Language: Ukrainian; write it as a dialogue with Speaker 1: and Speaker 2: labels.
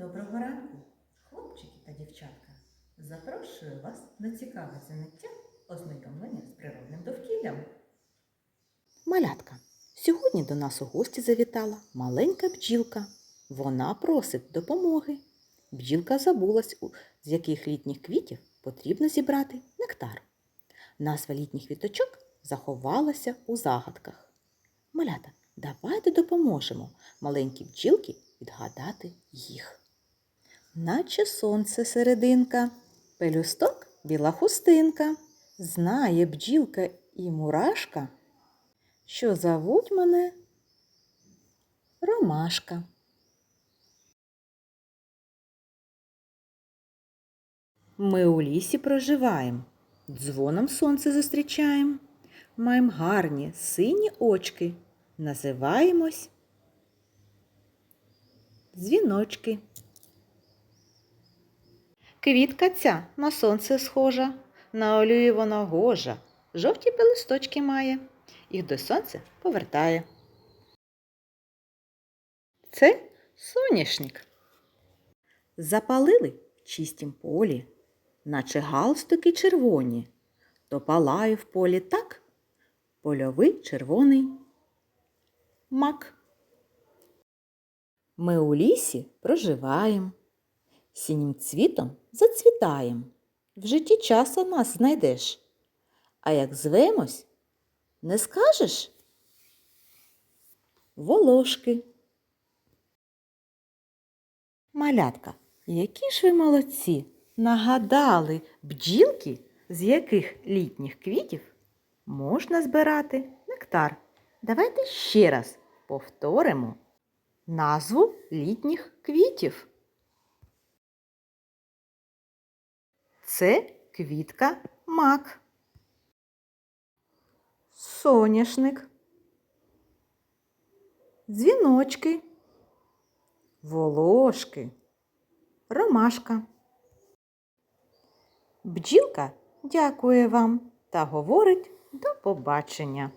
Speaker 1: Доброго ранку, хлопчики та дівчатка. Запрошую вас на цікаве заняття ознайомлення з природним довкіллям.
Speaker 2: Малятка, сьогодні до нас у гості завітала маленька бджілка. Вона просить допомоги. Бджілка забулась, з яких літніх квітів потрібно зібрати нектар. Назва літніх квіточок заховалася у загадках. Малята, давайте допоможемо маленькій бджілки відгадати їх. Наче сонце серединка, пелюсток біла хустинка. Знає бджілка і мурашка, що зовуть мене Ромашка. Ми у лісі проживаємо, дзвоном сонце зустрічаємо, маємо гарні сині очки, називаємось дзвіночки. Квітка ця на сонце схожа, на олію вона гожа, жовті пелисточки має, їх до сонця повертає. Це соняшник. Запалили в чистім полі, наче галстуки червоні, то палає в полі так, польовий червоний мак. Ми у лісі проживаєм, синім цвітом зацвітаєм. В житті часу нас знайдеш. А як звемось, не скажеш? Волошки. Малятка, які ж ви молодці! Нагадали бджілки, з яких літніх квітів можна збирати нектар. Давайте ще раз повторимо назву літніх квітів. Це квітка мак. Соняшник. Дзвіночки. Волошки. Ромашка. Бджілка дякує вам та говорить до побачення.